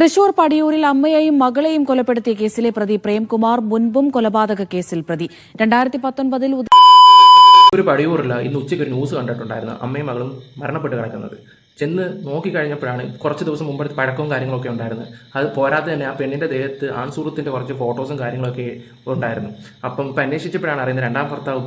തൃശൂർ പടിയൂരിൽ അമ്മയെയും മകളെയും കൊലപ്പെടുത്തിയ കേസിലെ പ്രതി പ്രേംകുമാർ മുൻപും കൊലപാതക കേസിൽ പ്രതി. രണ്ടായിരത്തി ഒരു പടിയൂറില്ല ഇന്ന് ഉച്ചയ്ക്ക് ഒരു ന്യൂസ് കണ്ടിട്ടുണ്ടായിരുന്നു അമ്മയും മകളും മരണപ്പെട്ട് കിടക്കുന്നത്. ചെന്ന് നോക്കിക്കഴിഞ്ഞപ്പോഴാണ് കുറച്ച് ദിവസം മുമ്പ് പഴക്കവും കാര്യങ്ങളൊക്കെ ഉണ്ടായിരുന്നു. അത് പോരാതെ തന്നെ ആ പെണ്ണിന്റെ ദേഹത്ത് ആൺസുഹൃത്തിന്റെ കുറച്ച് ഫോട്ടോസും കാര്യങ്ങളൊക്കെ ഉണ്ടായിരുന്നു. അപ്പം ഇപ്പം അന്വേഷിച്ചപ്പോഴാണ് അറിയുന്നത് രണ്ടാം ഭർത്താവ്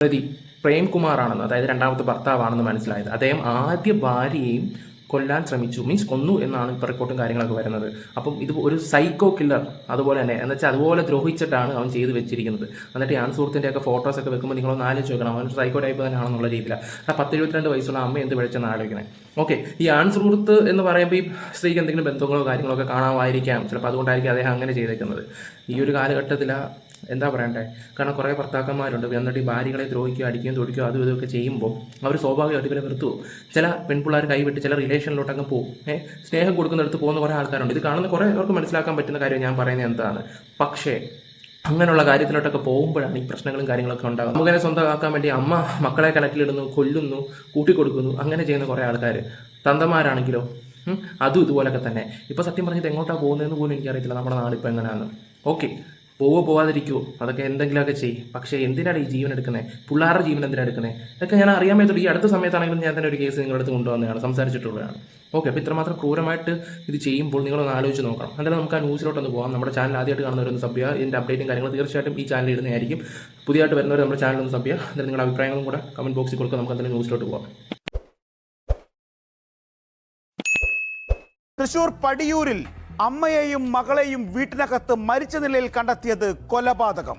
പ്രതി പ്രേംകുമാറാണെന്ന് അതായത് രണ്ടാമത്തെ ഭർത്താവാണെന്ന് മനസ്സിലായത്. അദ്ദേഹം ആദ്യ ഭാര്യയെയും കൊല്ലാൻ ശ്രമിച്ചു. മീൻസ് കൊന്നു എന്നാണ് ഇപ്പോൾ റിപ്പോർട്ടും കാര്യങ്ങളൊക്കെ വരുന്നത്. അപ്പം ഇത് ഒരു സൈക്കോ കില്ലർ അതുപോലെ തന്നെ. എന്ന് വെച്ചാൽ അതുപോലെ ദ്രോഹിച്ചിട്ടാണ് അവൻ ചെയ്ത് വെച്ചിരിക്കുന്നത്. എന്നിട്ട് ഞാൻ സുഹൃത്തിന്റെ ഒക്കെ ഫോട്ടോസ് ഒക്കെ വെക്കുമ്പോൾ നിങ്ങളൊന്ന് ആലോചിച്ച് നോക്കണം. അവൻ സൈക്കോ ടൈപ്പ് തന്നെയാണെന്നുള്ള രീതിയിലാണ് ആ പത്ത് എഴുപത്തിരണ്ട് വയസ്സുള്ള അമ്മ എന്ത് വിളിച്ചെന്ന് ആലോചിക്കണേ. ഓക്കെ ഈ ആൺ സുഹൃത്ത് എന്ന് പറയുമ്പോൾ ഈ സ്ത്രീക്ക് എന്തെങ്കിലും ബന്ധങ്ങളോ കാര്യങ്ങളോ ഒക്കെ കാണാമായിരിക്കാം. ചിലപ്പോൾ അതുകൊണ്ടായിരിക്കും അദ്ദേഹം അങ്ങനെ ചെയ്തേക്കുന്നത്. ഈ ഒരു കാലഘട്ടത്തിൽ എന്താ പറയണ്ടേ? കാരണം കുറേ ഭർത്താക്കന്മാരുണ്ട്. എന്നിട്ട് ഈ ഭാര്യകളെ ദ്രോഹിക്കുകയോ അടിക്കുകയും തൊടിക്കുകയോ അതും ഇതൊക്കെ ചെയ്യുമ്പോൾ അവർ സ്വാഭാവികമായിട്ട് ഇവരെ നിർത്തുവോ? ചില പെൺപിള്ളേർ കൈവിട്ട് ചില റിലേഷനിലോട്ടങ്ങ് പോകും ഏഹ്? സ്നേഹം കൊടുക്കുന്നിടത്ത് പോകുന്ന കുറേ ആൾക്കാരുണ്ട്. ഇത് കാണുന്ന കുറേ അവർക്ക് മനസ്സിലാക്കാൻ പറ്റുന്ന കാര്യം ഞാൻ പറയുന്നത് എന്താണ്? പക്ഷേ അങ്ങനെയുള്ള കാര്യത്തിലോട്ടൊക്കെ പോകുമ്പോഴാണ് ഈ പ്രശ്നങ്ങളും കാര്യങ്ങളൊക്കെ ഉണ്ടാകുന്നത് നമുക്കതിനെ സ്വന്തമാക്കാൻ വേണ്ടി അമ്മ മക്കളെ കിണറ്റിലിടുന്നു കൊല്ലുന്നു കൂട്ടിക്കൊടുക്കുന്നു അങ്ങനെ ചെയ്യുന്ന കുറേ ആൾക്കാർ തന്തമാരാണെങ്കിലോ? അതും ഇതുപോലൊക്കെ തന്നെ. ഇപ്പോൾ സത്യം പറഞ്ഞത് എങ്ങോട്ടാണ് പോകുന്നതെന്ന് പോലും എനിക്കറിയത്തില്ല. നമ്മുടെ നാടിപ്പോൾ എങ്ങനെയാണ് ഓക്കെ. പോവോ പോവാതിരിക്കുവോ അതൊക്കെ എന്തെങ്കിലുമൊക്കെ ചെയ്യും. പക്ഷേ എന്തിനാണ് ഈ ജീവൻ എടുക്കുന്നത് പിള്ളേരുടെ ജീവൻ എന്തിനാണ് എടുക്കുന്നത് ഇതൊക്കെ ഞാൻ അറിയാൻ പറ്റുള്ളൂ ഈ അടുത്ത സമയത്താണെങ്കിലും ഞാൻ തന്നെ ഒരു കേസ് നിങ്ങളുടെ അടുത്ത് കൊണ്ടുവന്നതാണ്. സംസാരിച്ചിട്ടുള്ളതാണ്. ഓക്കെ അപ്പോൾ ഇത്രമാത്രം ക്രൂരമായിട്ട് ഇത് ചെയ്യുമ്പോൾ നിങ്ങളൊന്ന് ആലോചിച്ച് നോക്കണം. എന്തായാലും നമുക്ക് ആ ന്യൂസിലോട്ടൊന്ന് പോകാം നമ്മുടെ ചാനൽ ആദ്യമായിട്ട് കാണുന്നവരൊന്ന് സഭ്യ ഇതിന്റെ അപ്ഡേറ്റും കാര്യങ്ങളും തീർച്ചയായിട്ടും ഈ ചാനലിൽ ഇടുന്നതായിരിക്കും. പുതിയതായിട്ട് വരുന്നവർ നമ്മുടെ ചാനൽ ഒന്ന് സഭ്യ എന്നിട്ട് നിങ്ങളുടെ അഭിപ്രായങ്ങളും കൂടെ കമന്റ് ബോക്സിൽ കൊടുക്കുക നമുക്ക് എന്തായാലും ന്യൂസിലോട്ട് പോകാം തൃശൂർ പടിയൂരിൽ അമ്മയെയും മകളെയും വീട്ടിനകത്ത് മരിച്ച നിലയിൽ കണ്ടെത്തിയത് കൊലപാതകം.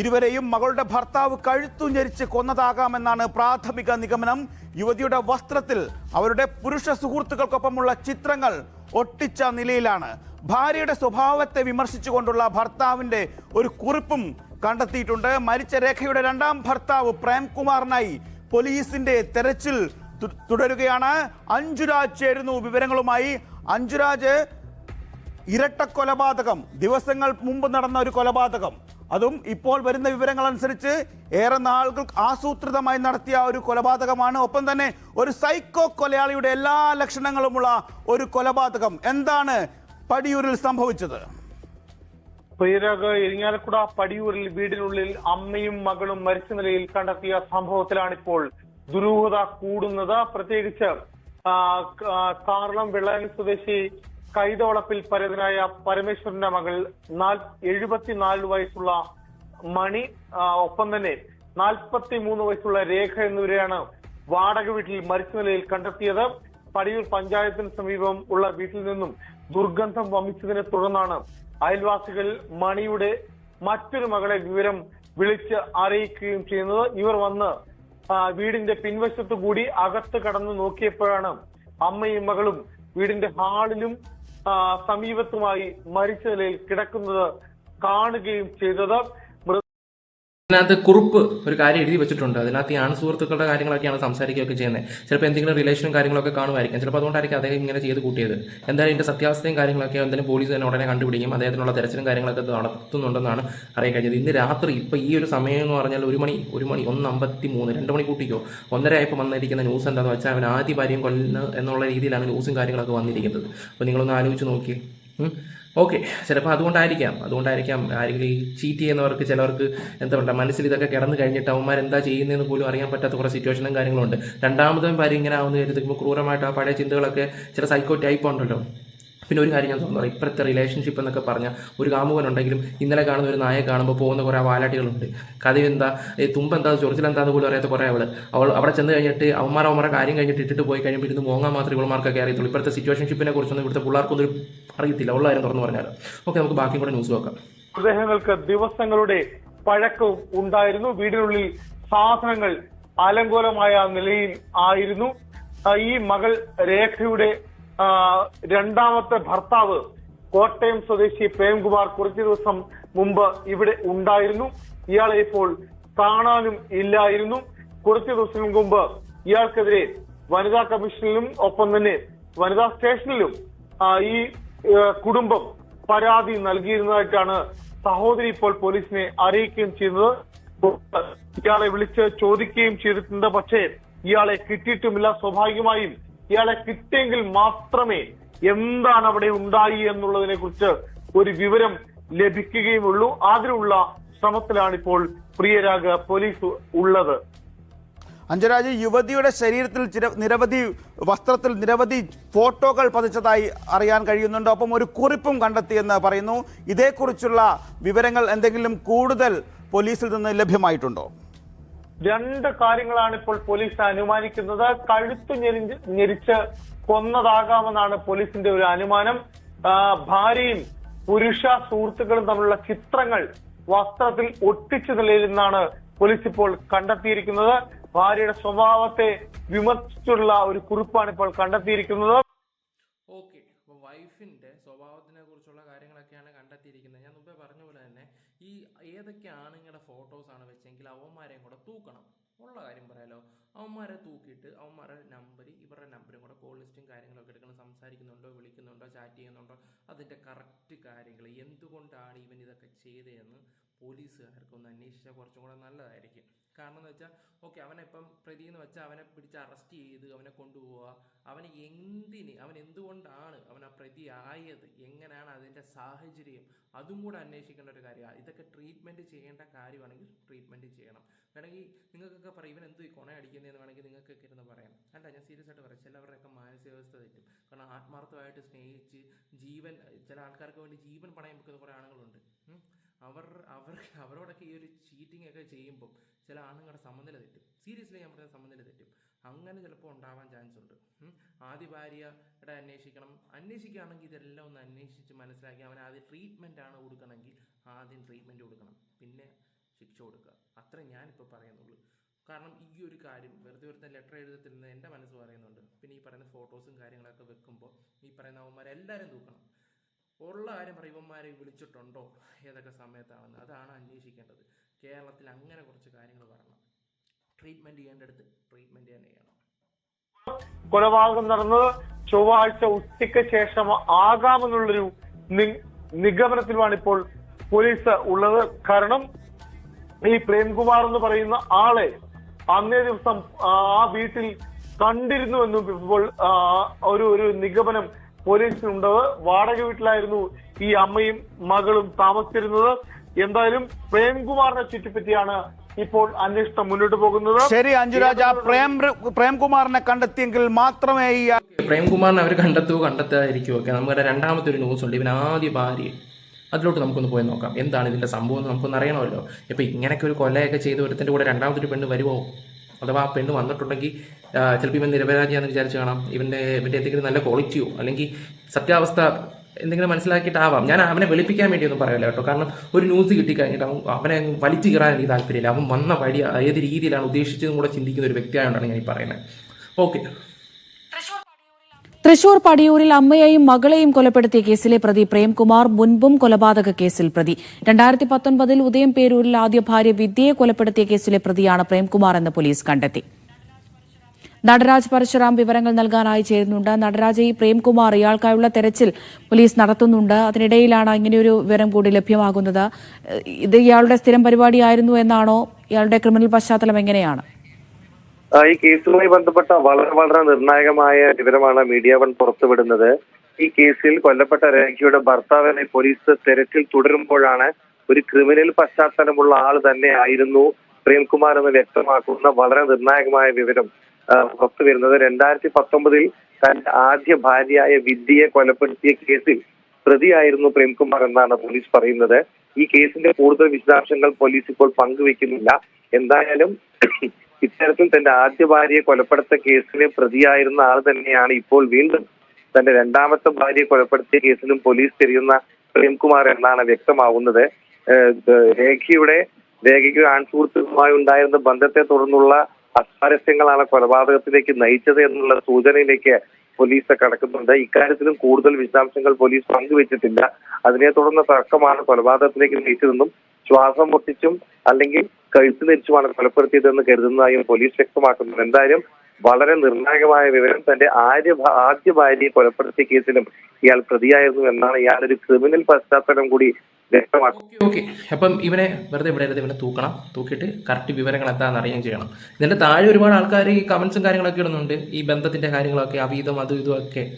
ഇരുവരെയും മകളുടെ ഭർത്താവ് കഴുത്തു ഞെരിച്ച് കൊന്നതാകാമെന്നാണ് പ്രാഥമിക നിഗമനം. യുവതിയുടെ വസ്ത്രത്തിൽ അവരുടെ പുരുഷ സുഹൃത്തുക്കൾക്കൊപ്പമുള്ള ചിത്രങ്ങൾ ഒട്ടിച്ച നിലയിലാണ്. ഭാര്യയുടെ സ്വഭാവത്തെ വിമർശിച്ചുകൊണ്ടുള്ള ഭർത്താവിന്റെ ഒരു കുറിപ്പും കണ്ടെത്തിയിട്ടുണ്ട്. മരിച്ച രേഖയുടെ രണ്ടാം ഭർത്താവ് പ്രേംകുമാറിനായി പോലീസിന്റെ തെരച്ചിൽ തുടരുകയാണ്. അഞ്ജുരാജ് ചേരുന്നു വിവരങ്ങളുമായി. അഞ്ജുരാജ് ഇരട്ട കൊലപാതകം ദിവസങ്ങൾ മുമ്പ് നടന്ന ഒരു കൊലപാതകം. അതും ഇപ്പോൾ വരുന്ന വിവരങ്ങൾ അനുസരിച്ച് ഏറെ നാളുകൾ ആസൂത്രിതമായി നടത്തിയ ഒരു കൊലപാതകമാണ്. ഒപ്പം തന്നെ ഒരു സൈക്കോ കൊലയാളിയുടെ എല്ലാ ലക്ഷണങ്ങളുമുള്ള ഒരു കൊലപാതകം. എന്താണ് പടിയൂരിൽ സംഭവിച്ചത്? ഇരിങ്ങാലക്കുട പടിയൂരിൽ വീടിനുള്ളിൽ അമ്മയും മകളും മരിച്ച നിലയിൽ കണ്ടെത്തിയ സംഭവത്തിലാണ് ഇപ്പോൾ ദുരൂഹത കൂടുന്നത്. പ്രത്യേകിച്ച് വെള്ളാനി കാർളം വെള്ളായണി സ്വദേശി കൈതവളപ്പിൽ പരതനായ പരമേശ്വരന്റെ മകൾ എഴുപത്തിനാല് വയസ്സുള്ള മണി ഒപ്പം തന്നെ നാൽപ്പത്തി മൂന്ന് വയസ്സുള്ള രേഖ എന്നിവരെയാണ് വാടക വീട്ടിൽ മരിച്ച നിലയിൽ കണ്ടെത്തിയത്. പടിയൂർ പഞ്ചായത്തിന് സമീപം ഉള്ള വീട്ടിൽ നിന്നും ദുർഗന്ധം വമിച്ചതിനെ തുടർന്നാണ് അയൽവാസികൾ മണിയുടെ മറ്റൊരു മകളെ വിവരം വിളിച്ച് അറിയിക്കുകയും ചെയ്യുന്നത്. ഇവർ വന്ന് വീടിന്റെ പിൻവശത്തു കൂടി അകത്ത് കടന്നു നോക്കിയപ്പോഴാണ് അമ്മയും മകളും വീടിന്റെ ഹാളിലും സമീപത്തുമായി മരിച്ച നിലയിൽ കിടക്കുന്നത് കാണുകയും ചെയ്തത്. അതിനകത്ത് കുറിപ്പ് ഒരു കാര്യം എഴുതി വെച്ചിട്ടുണ്ട്. അതിനകത്ത് ഈ ആൺ സുഹൃത്തുക്കളുടെ കാര്യങ്ങളൊക്കെയാണ് സംസാരിക്കുകയൊക്കെ ചെയ്യുന്നത്. ചിലപ്പോൾ എന്തെങ്കിലും റിലേഷനും കാര്യങ്ങളൊക്കെ കാണുമായിരിക്കും. ചിലപ്പോൾ അതുകൊണ്ടായിരിക്കും അദ്ദേഹം ഇങ്ങനെ ചെയ്ത് കൂട്ടിയത്. എന്തായാലും ഇതിന്റെ സത്യാവസ്ഥയും കാര്യങ്ങളൊക്കെ എന്തായാലും പോലീസ് തന്നെ ഉടനെ കണ്ടുപിടിക്കും. അദ്ദേഹത്തിനുള്ള തെരച്ചിലും കാര്യങ്ങളൊക്കെ നടത്തുന്നുണ്ടെന്നാണ് അറിയാൻ കഴിഞ്ഞത് ഇന്ന് രാത്രി ഇപ്പോൾ ഈ ഒരു സമയം എന്ന് പറഞ്ഞാൽ ഒരു മണി ഒരു മണി ഒന്ന് അമ്പത്തി മൂന്ന് രണ്ട് മണി കൂട്ടിക്കോ? ഒന്നര ആയപ്പോൾ വന്നിരിക്കുന്ന ന്യൂസ് എന്താണെന്ന് വെച്ചാൽ അവൻ ആദ്യ ഭാര്യം കൊല്ലുന്നു എന്നുള്ള രീതിയിലാണ് ന്യൂസും കാര്യങ്ങളൊക്കെ വന്നിരിക്കുന്നത്. അപ്പോൾ നിങ്ങളൊന്ന് ആലോചിച്ച് നോക്കി ഓക്കെ ചിലപ്പോൾ അതുകൊണ്ടായിരിക്കാം. അതുകൊണ്ടായിരിക്കാം ആരെങ്കിലും ഈ ചീറ്റ് ചെയ്യുന്നവർക്ക് ചിലവർക്ക് എന്താ പറയുക മനസ്സിൽ ഇതൊക്കെ കിടന്നു കഴിഞ്ഞിട്ട് അവന്മാർ എന്താ ചെയ്യുന്നതെന്ന് പോലും അറിയാൻ പറ്റാത്ത കുറേ സിറ്റുവേഷനും കാര്യങ്ങളുണ്ട് രണ്ടാമതും പരി ഇങ്ങനെ ആവുന്ന കരുതുമ്പോൾ ക്രൂരമായിട്ട് ആ പഴയ ചിന്തകളൊക്കെ ചില സൈക്കോ ടൈപ്പ് ഉണ്ടല്ലോ. പിന്നെ ഒരു കാര്യം ഞാൻ തോന്നുന്നു ഇപ്പോഴത്തെ റിലേഷൻഷിപ്പ് എന്നൊക്കെ പറഞ്ഞാൽ ഒരു കാമുകൻ ഉണ്ടെങ്കിലും ഇന്നലെ കാണുന്ന ഒരു നായെ കാണുമ്പോൾ പോകുന്ന കുറേ വാലാട്ടികളുണ്ട്. കഥ എന്താ? ഈ തുമ്പ് എന്താ? ചൊറിച്ചിൽ എന്താന്ന് പോലും അറിയാത്ത കുറേ അവൾ അവൾ അവിടെ ചെന്ന് കഴിഞ്ഞിട്ട് അവന്മാർ അവന്മാരെ കാര്യം കഴിഞ്ഞിട്ട് ഇട്ടിട്ട് പോയി കഴിയുമ്പോൾ ഇരുന്ന് മോങ്ങാൻ മാത്രമേ ഇവൾമാർക്കൊക്കെ അറിയത്തുള്ളൂ. ഇപ്പോഴത്തെ സിറ്റുവേഷൻഷിപ്പിനെ കുറിച്ചൊന്നും ഇവിടുത്തെ പിള്ളേർക്കൊന്നും അറിയത്തില്ല. ഉള്ള കാര്യം തുറന്നു പറഞ്ഞാൽ ഓക്കെ നമുക്ക് ബാക്കി കൂടെ ന്യൂസ് നോക്കാം. മൃതദേഹങ്ങൾക്ക് ദിവസങ്ങളുടെ പഴക്കവും ഉണ്ടായിരുന്നു. വീടിനുള്ളിൽ സാധനങ്ങൾ അലങ്കോലമായ നിലയിൽ ആയിരുന്നു. ഈ മകൾ രേഖയുടെ രണ്ടാമത്തെ ഭർത്താവ് കോട്ടയം സ്വദേശി പ്രേംകുമാർ കുറച്ചു ദിവസം മുമ്പ് ഇവിടെ ഉണ്ടായിരുന്നു. ഇയാളെ ഇപ്പോൾ കാണാനും ഇല്ലായിരുന്നു. കുറച്ചു ദിവസങ്ങൾക്ക് മുമ്പ് ഇയാൾക്കെതിരെ വനിതാ കമ്മീഷനിലും ഒപ്പം തന്നെ വനിതാ സ്റ്റേഷനിലും ഈ കുടുംബം പരാതി നൽകിയിരുന്നതായിട്ടാണ് സഹോദരി ഇപ്പോൾ പോലീസിനെ അറിയിക്കുകയും ചെയ്തത് ഇയാളെ വിളിച്ച് ചോദിക്കുകയും ചെയ്തിട്ടുണ്ട്. പക്ഷേ ഇയാളെ കിട്ടിയിട്ടുമില്ല. സ്വാഭാവികമായും ഇയാളെ കിട്ടിയെങ്കിൽ മാത്രമേ എന്താണ് അവിടെ ഉണ്ടായി എന്നുള്ളതിനെ കുറിച്ച് ഒരു വിവരം ലഭിക്കുകയുമുള്ളൂ. അതിനുള്ള ശ്രമത്തിലാണ് ഇപ്പോൾ പ്രിയരാഗ പോലീസ് ഉള്ളത്. അഞ്ജരാജ് യുവതിയുടെ ശരീരത്തിൽ നിരവധി വസ്ത്രത്തിൽ നിരവധി ഫോട്ടോകൾ പതിച്ചതായി അറിയാൻ കഴിയുന്നുണ്ട്. ഒപ്പം ഒരു കുറിപ്പും കണ്ടെത്തിയെന്ന് പറയുന്നു. ഇതേക്കുറിച്ചുള്ള വിവരങ്ങൾ എന്തെങ്കിലും കൂടുതൽ പോലീസിൽ നിന്ന് ലഭ്യമായിട്ടുണ്ടോ? രണ്ട് കാര്യങ്ങളാണ് ഇപ്പോൾ പോലീസ് അനുമാനിക്കുന്നത്. കഴുത്ത് ഞെരിഞ്ഞ് ഞെരിച്ച് കൊന്നതാകാമെന്നാണ് പോലീസിന്റെ ഒരു അനുമാനം. ഭാര്യയും പുരുഷ സുഹൃത്തുക്കളും തമ്മിലുള്ള ചിത്രങ്ങൾ വസ്ത്രത്തിൽ ഒട്ടിച്ചു നിലയിൽ നിന്നാണ് പോലീസ് ഇപ്പോൾ കണ്ടെത്തിയിരിക്കുന്നത്. ഭാര്യയുടെ സ്വഭാവത്തെ വിമർശിച്ചുള്ള ഒരു കുറിപ്പാണ് ഇപ്പോൾ കണ്ടെത്തിയിരിക്കുന്നത്. ഓക്കെ. വൈഫിന്റെ സ്വഭാവത്തിനെ കുറിച്ചുള്ള കാര്യങ്ങളൊക്കെയാണ് കണ്ടെത്തിയിരിക്കുന്നത് ഞാൻ മുമ്പേ പറഞ്ഞ പോലെ തന്നെ ഈ ഏതൊക്കെ ആണുങ്ങളുടെ ഫോട്ടോസാണ് വെച്ചെങ്കിൽ അവന്മാരെയും കൂടെ തൂക്കണം. ഉള്ള കാര്യം പറയാലോ. അവന്മാരെ തൂക്കിയിട്ട് അവന്മാരെ നമ്പർ ഇവരുടെ നമ്പറും കൂടെ കോൾ ലിസ്റ്റും കാര്യങ്ങളൊക്കെ എടുക്കണം. സംസാരിക്കുന്നുണ്ടോ വിളിക്കുന്നുണ്ടോ ചാറ്റ് ചെയ്യുന്നുണ്ടോ അതിന്റെ കറക്റ്റ് കാര്യങ്ങൾ. എന്തുകൊണ്ടാണ് ഇവൻ ഇതൊക്കെ ചെയ്തതെന്ന് പോലീസുകാർക്ക് ഒന്ന് അന്വേഷിച്ചാൽ കുറച്ചും കൂടെ നല്ലതായിരിക്കും. കാരണം എന്ന് വെച്ചാൽ ഓക്കെ അവനെ ഇപ്പം പ്രതി എന്ന് വെച്ചാൽ അവനെ പിടിച്ച് അറസ്റ്റ് ചെയ്ത് അവനെ കൊണ്ടുപോവുക. അവന് എന്തിന് അവൻ എന്തുകൊണ്ടാണ് അവൻ ആ പ്രതി ആയത് എങ്ങനെയാണ് അതിന്റെ സാഹചര്യം? അതും കൂടെ അന്വേഷിക്കേണ്ട ഒരു കാര്യമാണ് ഇതൊക്കെ ട്രീറ്റ്മെന്റ് ചെയ്യേണ്ട കാര്യമാണെങ്കിൽ ട്രീറ്റ്മെന്റ് ചെയ്യണം. വേണമെങ്കിൽ നിങ്ങൾക്കൊക്കെ പറയും ഇവൻ എന്തോ ഈ കൊണ അടിക്കുന്നതെന്ന് വേണമെങ്കിൽ നിങ്ങൾക്കൊക്കെ ഇരുന്ന് പറയാം. അല്ല ഞാൻ സീരിയസ് ആയിട്ട് പറയാം ചിലവരുടെയൊക്കെ മാനസികാവസ്ഥ തെറ്റും. കാരണം ആത്മാർത്ഥമായിട്ട് സ്നേഹിച്ച് ജീവൻ ചില ആൾക്കാർക്ക് വേണ്ടി ജീവൻ പണയം വെക്കുന്ന കുറേ ആളുകളുണ്ട് അവർ അവർ അവരോടൊക്കെ ഈ ഒരു ചീറ്റിംഗ് ഒക്കെ ചെയ്യുമ്പോൾ ചില ആണുങ്ങളുടെ സമനില തെറ്റും. സീരിയസ്ലി ഞാൻ പറഞ്ഞ സമനില തെറ്റും. അങ്ങനെ ചിലപ്പോൾ ഉണ്ടാവാൻ ചാൻസ് ഉണ്ട്. ആദ്യ ഭാര്യയുടെ അന്വേഷിക്കണം. അന്വേഷിക്കുകയാണെങ്കിൽ ഇതെല്ലാം ഒന്ന് അന്വേഷിച്ച് മനസ്സിലാക്കി അവൻ ആദ്യം ട്രീറ്റ്മെന്റ് ആണ് കൊടുക്കണമെങ്കിൽ ആദ്യം ട്രീറ്റ്മെന്റ് കൊടുക്കണം. പിന്നെ ശിക്ഷ കൊടുക്കുക. അത്ര ഞാനിപ്പോൾ പറയുന്നുള്ളൂ. കാരണം ഈ ഒരു കാര്യം വെറുതെ വെറുതെ ലെറ്റർ എഴുതത്തില്ലെന്ന് എന്റെ മനസ്സ് പറയുന്നുണ്ട്. പിന്നെ ഈ പറയുന്ന ഫോട്ടോസും കാര്യങ്ങളൊക്കെ വെക്കുമ്പോൾ ഈ പറയുന്ന അവന്മാരെ അവന്മാരെല്ലാവരും തൂക്കണം. ഉള്ള കാര്യം പറയും ഇവന്മാരെ വിളിച്ചിട്ടുണ്ടോ? ഏതൊക്കെ സമയത്താണെന്ന്. അതാണ് അന്വേഷിക്കേണ്ടത്. കേരളത്തിൽ അങ്ങനെ കുറച്ച് കാര്യങ്ങൾ പറയണം ട്രീറ്റ്മെന്റ് ചെയ്യേണ്ടടുത്ത് ട്രീറ്റ്മെന്റ് തന്നെ ചെയ്യണം. കൊലപാതകം നടന്നത് ചൊവ്വാഴ്ച ഉച്ചയ്ക്ക് ശേഷം ആകാമെന്നുള്ളൊരു നിഗമനത്തിലുമാണ് ഇപ്പോൾ പോലീസ് ഉള്ളത്. കാരണം ഈ പ്രേംകുമാർ എന്ന് പറയുന്ന ആളെ അന്നേ ദിവസം ആ വീട്ടിൽ കണ്ടിരുന്നുവെന്നും ഇപ്പോൾ ഒരു ഒരു നിഗമനം പോലീസിനുണ്ടത്. വാടക വീട്ടിലായിരുന്നു ഈ അമ്മയും മകളും താമസിച്ചിരുന്നത്. എന്തായാലും പ്രേംകുമാറിനെ ചുറ്റിപ്പറ്റിയാണ് ഇപ്പോൾ അന്വേഷണം മുന്നോട്ട് പോകുന്നത്. ശരി അഞ്ജുരാജ് ആ പ്രേം പ്രേംകുമാറിനെ കണ്ടെത്തിയെങ്കിൽ മാത്രമേ ഈ പ്രേംകുമാറിനെ അവർ കണ്ടെത്തുകയോ കണ്ടെത്താതിരിക്കുമോ ഒക്കെ നമ്മുടെ രണ്ടാമത്തെ ഒരു ന്യൂസ് ഉണ്ട്. ഇവൻ ആദ്യ ഭാര്യ അതിലോട്ട് നമുക്കൊന്ന് പോയി നോക്കാം. എന്താണ് ഇതിന്റെ സംഭവം എന്ന് നമുക്കൊന്ന് അറിയണമല്ലോ. ഇപ്പോൾ ഇങ്ങനെയൊക്കെ ഒരു കൊലയൊക്കെ ചെയ്ത് ഒരുത്തിന്റെ കൂടെ രണ്ടാമത്തെ ഒരു പെണ്ണ് വരുമോ അഥവാ ആ പെണ്ണ് വന്നിട്ടുണ്ടെങ്കിൽ ചിലപ്പോൾ ഇവൻ നിരപരാധിയാണെന്ന് വിചാരിച്ച് കാണാം. ഇവന്റെ ഇവന്റെ എന്തെങ്കിലും നല്ല ക്വാളിറ്റിയോ അല്ലെങ്കിൽ സത്യാവസ്ഥ എന്തെങ്കിലും മനസ്സിലാക്കിയിട്ടാവാം. ഞാൻ അവനെ വെളുപ്പിക്കാൻ വേണ്ടിയൊന്നും പറയില്ല കേട്ടോ. കാരണം ഒരു ന്യൂസ് കിട്ടിക്കഴിഞ്ഞിട്ട് അവനെ വലിച്ചു കയറാൻ എനിക്ക് താല്പര്യമില്ല. അവൻ വന്ന വഴി ഏത് രീതിയിലാണ് ഉദ്ദേശിച്ചതും കൂടെ ചിന്തിക്കുന്ന ഒരു വ്യക്തിയായതുകൊണ്ടാണ് ഞാൻ ഈ പറയുന്നത്. ഓക്കെ തൃശൂർ പടിയൂരിൽ അമ്മയെയും മകളെയും കൊലപ്പെടുത്തിയ കേസിലെ പ്രതി പ്രേംകുമാർ മുൻപും കൊലപാതക കേസിൽ പ്രതി. രണ്ടായിരത്തി പത്തൊൻപതിൽ ഉദയം പേരൂരിൽ ആദ്യ ഭാര്യ വിദ്യയെ കൊലപ്പെടുത്തിയ കേസിലെ പ്രതിയാണ് പ്രേംകുമാർ എന്ന് പോലീസ് കണ്ടെത്തി. നടരാജ് പരശുറാം വിവരങ്ങൾ നൽകാനായി ചേരുന്നുണ്ട്. നടരാജ് ഈ പ്രേംകുമാർ ഇയാൾക്കായുള്ള തെരച്ചിൽ പോലീസ് നടത്തുന്നുണ്ട്. അതിനിടയിലാണ് ഇങ്ങനെയൊരു വിവരം കൂടി ലഭ്യമാകുന്നത്. ഇത് ഇയാളുടെ സ്ഥിരം പരിപാടിയായിരുന്നു എന്നാണോ? ഇയാളുടെ ക്രിമിനൽ പശ്ചാത്തലം എങ്ങനെയാണ്? ഈ കേസുമായി ബന്ധപ്പെട്ട വളരെ വളരെ നിർണായകമായ വിവരമാണ് മീഡിയ വൺ പുറത്തുവിടുന്നത്. ഈ കേസിൽ കൊല്ലപ്പെട്ട രേഖയുടെ ഭർത്താവിനെ പോലീസ് തെരച്ചിൽ തുടരുമ്പോഴാണ് ഒരു ക്രിമിനൽ പശ്ചാത്തലമുള്ള ആൾ തന്നെ ആയിരുന്നു പ്രേംകുമാർ എന്ന് വ്യക്തമാക്കുന്ന വളരെ നിർണായകമായ വിവരം. പുറത്തു വരുന്നത്. രണ്ടായിരത്തി പത്തൊമ്പതിൽ തന്റെ ആദ്യ ഭാര്യയായ വിദ്യയെ കൊലപ്പെടുത്തിയ കേസിൽ പ്രതിയായിരുന്നു പ്രേംകുമാർ എന്നാണ് പോലീസ് പറയുന്നത്. ഈ കേസിന്റെ കൂടുതൽ വിശദാംശങ്ങൾ പോലീസ് ഇപ്പോൾ പങ്കുവെക്കുന്നില്ല. എന്തായാലും ഇത്തരത്തിൽ തന്റെ ആദ്യ ഭാര്യയെ കൊലപ്പെടുത്ത കേസിലെ പ്രതിയായിരുന്ന ആൾ തന്നെയാണ് ഇപ്പോൾ വീണ്ടും തന്റെ രണ്ടാമത്തെ ഭാര്യയെ കൊലപ്പെടുത്തിയ കേസിലും പോലീസ് തിരിയുന്ന പ്രേംകുമാർ എന്നാണ് വ്യക്തമാവുന്നത്. രേഖയുടെ രേഖയ്ക്ക് ആൺസുഹൃത്തുമായി ഉണ്ടായിരുന്ന ബന്ധത്തെ തുടർന്നുള്ള അസ്വാരസ്യങ്ങളാണ് കൊലപാതകത്തിലേക്ക് നയിച്ചത് എന്നുള്ള സൂചനയിലേക്ക് പോലീസ് കടക്കുന്നുണ്ട്. ഇക്കാര്യത്തിലും കൂടുതൽ വിശദാംശങ്ങൾ പോലീസ് പങ്കുവച്ചിട്ടില്ല. അതിനെ തുടർന്ന് തർക്കമാണ് കൊലപാതകത്തിലേക്ക് നയിച്ചതെന്നും ശ്വാസം മുട്ടിച്ചും അല്ലെങ്കിൽ കഴുത്ത് ധരിച്ചുമാണ് കൊലപ്പെടുത്തിയതെന്ന് കരുതുന്നതായും പോലീസ് വ്യക്തമാക്കുന്നു എന്തായാലും വളരെ നിർണായകമായ വിവരം തന്റെ ആര്യ ആദ്യ ഭാര്യയെ കൊലപ്പെടുത്തിയ കേസിലും ഇയാൾ പ്രതിയായിരുന്നു എന്നാണ്. ഇയാൾ ഒരു ക്രിമിനൽ പശ്ചാത്തലം കൂടി ഓക്കെ അപ്പം ഇവനെ വെറുതെ ഇവിടെ ഇവനെ തൂക്കണം. തൂക്കിയിട്ട് കറക്റ്റ് വിവരങ്ങൾ എന്താണെന്ന് അറിയുകയും ചെയ്യണം. ഇതിന്റെ താഴെ ഒരുപാട് ആൾക്കാർ ഈ കമൻസും കാര്യങ്ങളൊക്കെ ഇടുന്നുണ്ട്. ഈ ബന്ധത്തിന്റെ കാര്യങ്ങളൊക്കെ അവീതം അതും ഇതും ഒക്കെ.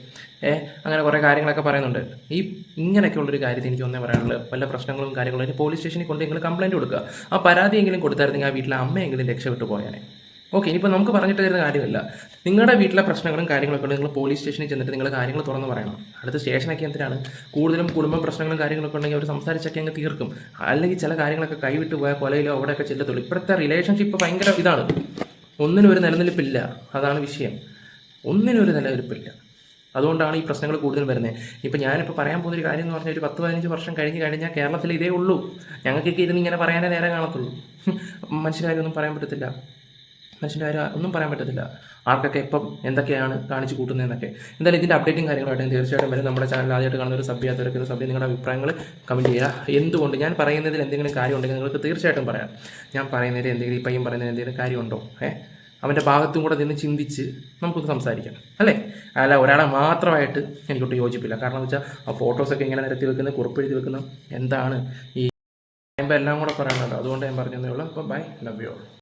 ഏഹ് അങ്ങനെ കുറേ കാര്യങ്ങളൊക്കെ പറയുന്നുണ്ട്. ഈ ഇങ്ങനെയൊക്കെയുള്ളൊരു കാര്യത്തിൽ എനിക്ക് ഒന്നേ പറയാനുള്ളത് വല്ല പ്രശ്നങ്ങളും കാര്യങ്ങളും പോലീസ് സ്റ്റേഷനിൽ കൊണ്ട് നിങ്ങൾ കംപ്ലയിന്റ് കൊടുക്കുക. ആ പരാതിയെങ്കിലും കൊടുത്തായിരുന്നെങ്കിൽ ആ വീട്ടിലെ അമ്മയെങ്കിലും രക്ഷപ്പെട്ടു പോയാനെ. ഓക്കെ ഇനിയിപ്പോൾ നമുക്ക് പറഞ്ഞിട്ട് തരുന്ന കാര്യമില്ല. നിങ്ങളുടെ വീട്ടിലെ പ്രശ്നങ്ങളും കാര്യങ്ങളൊക്കെ ഉണ്ടെങ്കിൽ നിങ്ങൾ പോലീസ് സ്റ്റേഷനിൽ ചെന്നിട്ട് നിങ്ങൾ കാര്യങ്ങൾ തുറന്ന് പറയണം. അടുത്ത സ്റ്റേഷനൊക്കെ എന്തിനാണ്? കൂടുതലും കുടുംബ പ്രശ്നങ്ങളും കാര്യങ്ങളൊക്കെ ഉണ്ടെങ്കിൽ അവർ സംസാരിച്ചൊക്കെ അങ്ങ് തീർക്കും. അല്ലെങ്കിൽ ചില കാര്യങ്ങളൊക്കെ കൈവിട്ട് പോയാൽ കൊലയിലോ അവിടെയൊക്കെ ചെല്ലത്തുള്ളൂ. ഇപ്പോഴത്തെ റിലേഷൻഷിപ്പ് ഭയങ്കര ഇതാണ്. ഒന്നിനും ഒരു നിലനിൽപ്പില്ല. അതാണ് വിഷയം. ഒന്നിനും ഒരു നിലനിൽപ്പില്ല. അതുകൊണ്ടാണ് ഈ പ്രശ്നങ്ങൾ കൂടുതൽ വരുന്നത് ഇപ്പം ഞാനിപ്പോൾ പറയാൻ പോകുന്നൊരു കാര്യം എന്ന് പറഞ്ഞാൽ ഒരു പത്ത് പതിനഞ്ച് വർഷം കഴിഞ്ഞ് കഴിഞ്ഞാൽ കേരളത്തിൽ ഇതേ ഉള്ളൂ. ഞങ്ങൾക്കൊക്കെ ഇരുന്ന് ഇങ്ങനെ പറയാനേ നേരെ കാണത്തുള്ളൂ. മനുഷ്യരാരൊന്നും പറയാൻ പറ്റത്തില്ല. മനുഷ്യന്റെ കാര്യം ഒന്നും പറയാൻ പറ്റത്തില്ല. ആർക്കൊക്കെ എപ്പം എന്തൊക്കെയാണ് കാണിച്ചു കൂട്ടുന്നതെന്നൊക്കെ. എന്തായാലും ഇതിന്റെ അപ്ഡേറ്റും കാര്യങ്ങളായിട്ട് തീർച്ചയായിട്ടും വരും. നമ്മുടെ ചാനൽ ആദ്യമായിട്ട് കാണുന്ന ഒരു സഭ്യ ചെയ്യാത്തവരൊക്കെ സഭ്യ നിങ്ങളുടെ അഭിപ്രായങ്ങൾ കമന്റ് ചെയ്യുക. എന്തുകൊണ്ട്? ഞാൻ പറയുന്നതിൽ എന്തെങ്കിലും കാര്യം ഉണ്ടെങ്കിൽ നിങ്ങൾക്ക് തീർച്ചയായിട്ടും പറയാം. ഞാൻ പറയുന്നതിൽ എന്തെങ്കിലും പയ്യൻ പറയുന്നതിൽ എന്തെങ്കിലും കാര്യമുണ്ടോ ഏ? അവന്റെ ഭാഗത്തും കൂടെ നിന്ന് ചിന്തിച്ച് നമുക്കൊന്ന് സംസാരിക്കാം. അല്ലേ? അല്ല ഒരാളെ മാത്രമായിട്ട് എനിക്കൊട്ട് യോജിപ്പില്ല. കാരണം എന്ന് വെച്ചാൽ ആ ഫോട്ടോസൊക്കെ ഇങ്ങനെ നിരത്തി വെക്കുന്ന കുറിപ്പെഴുതി വെക്കുന്ന എന്താണ് ഈ എല്ലാം കൂടെ പറയാനുള്ളത് അതുകൊണ്ട് ഞാൻ പറഞ്ഞതേ ഉള്ളൂ. അപ്പോൾ ബൈ ലവ് യു